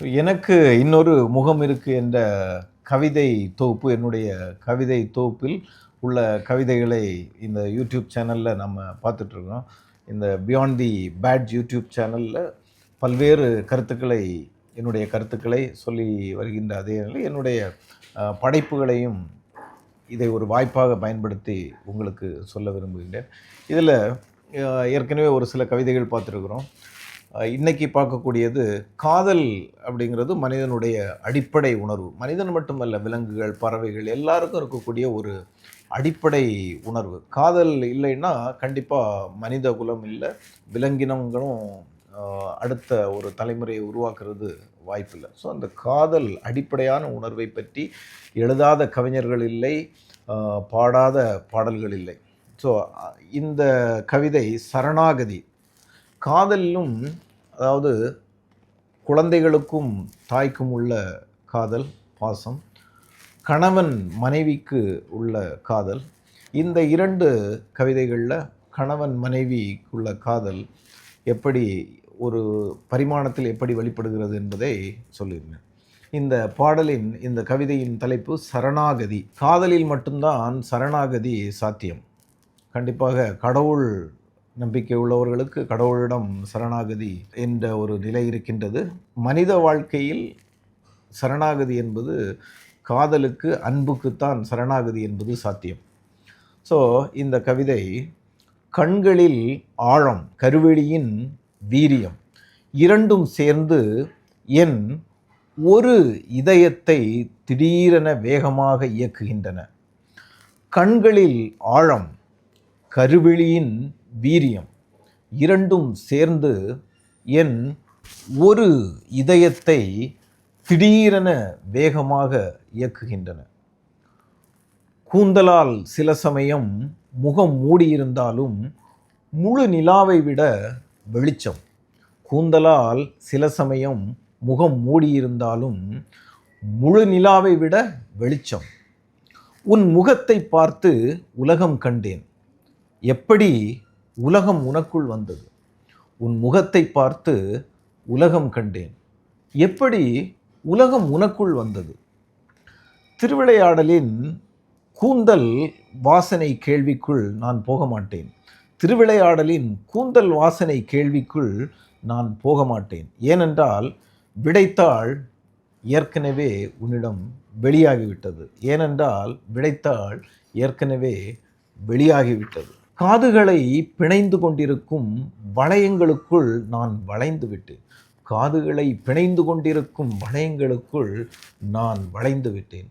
எனக்கு இன்னொரு முகம் இருக்கு என்ற கவிதை தொகுப்பு என்னுடைய கவிதை தொகுப்பில் உள்ள கவிதைகளை இந்த யூடியூப் சேனலில் நம்ம பார்த்துட்ருக்கோம். இந்த பியாண்ட் தி பேட் யூடியூப் சேனலில் பல்வேறு கருத்துக்களை என்னுடைய கருத்துக்களை சொல்லி வருகின்ற அதே நிலையில் என்னுடைய படைப்புகளையும் இதை ஒரு வாய்ப்பாக பயன்படுத்தி உங்களுக்கு சொல்ல விரும்புகின்றேன். இதில் ஏற்கனவே ஒரு சில கவிதைகள் பார்த்துருக்குறோம். இன்னைக்கு பார்க்கக்கூடியது காதல் அப்படிங்கிறது மனிதனுடைய அடிப்படை உணர்வு. மனிதன் மட்டுமல்ல விலங்குகள் பறவைகள் எல்லாருக்கும் இருக்கக்கூடிய ஒரு அடிப்படை உணர்வு. காதல் இல்லைன்னா கண்டிப்பாக மனித குலம் இல்லை விலங்கினங்களும் அடுத்த ஒரு தலைமுறையை உருவாக்குறது வாய்ப்பில்லை ஸோ அந்த காதல் அடிப்படையான உணர்வை பற்றி எழுதாத கவிஞர்கள் இல்லை பாடாத பாடல்கள் இல்லை. ஸோ இந்த கவிதை சரணாகதி காதலிலும் அதாவது குழந்தைகளுக்கும் தாய்க்கும் உள்ள காதல் பாசம் கணவன் மனைவிக்கு உள்ள காதல் இந்த இரண்டு கவிதைகளில் கணவன் மனைவிக்குள்ள காதல் எப்படி ஒரு பரிமாணத்தில் எப்படி வெளிப்படுகிறது என்பதை சொல்லியிருந்தேன். இந்த பாடலின் இந்த கவிதையின் தலைப்பு சரணாகதி. காதலில் மட்டும்தான் சரணாகதி சாத்தியம். கண்டிப்பாக கடவுள் நம்பிக்கை உள்ளவர்களுக்கு கடவுளிடம் சரணாகதி என்ற ஒரு நிலை இருக்கின்றது. மனித வாழ்க்கையில் சரணாகதி என்பது காதலுக்கு அன்புக்குத்தான் சரணாகதி என்பது சாத்தியம். ஸோ இந்த கவிதை கண்களில் ஆழம் கருவெளியின் வீரியம் இரண்டும் சேர்ந்து என் ஒரு இதயத்தை திடீரென வேகமாக இயக்குகின்றன. கண்களில் ஆழம் கருவெளியின் வீரியம் இரண்டும் சேர்ந்து என் ஒரு இதயத்தை திடீரென வேகமாக இயக்குகின்றன. கூந்தலால் சில சமயம் முகம் மூடியிருந்தாலும் முழு நிலாவை விட வெளிச்சம். கூந்தலால் சில சமயம் முகம் மூடியிருந்தாலும் முழு நிலாவை விட வெளிச்சம். உன் முகத்தை பார்த்து உலகம் கண்டேன். எப்படி உலகம் உனக்குள் வந்தது. உன் முகத்தை பார்த்து உலகம் கண்டேன். எப்படி உலகம் உனக்குள் வந்தது? திருவிளையாடலின் கூந்தல் வாசனை கேள்விக்குள் நான் போக மாட்டேன். திருவிளையாடலின் கூந்தல் வாசனை கேள்விக்குள் நான் போக மாட்டேன். ஏனென்றால் விடைத்தாள் ஏற்கனவே உன்னிடம் வெளியாகிவிட்டது. ஏனென்றால் விடைத்தாள் ஏற்கனவே வெளியாகிவிட்டது. காதுகளை பிணைந்து கொண்டிருக்கும் வளையங்களுக்குள் நான் வளைந்து விட்டேன். காதுகளை பிணைந்து கொண்டிருக்கும் வளையங்களுக்குள் நான் வளைந்து விட்டேன்.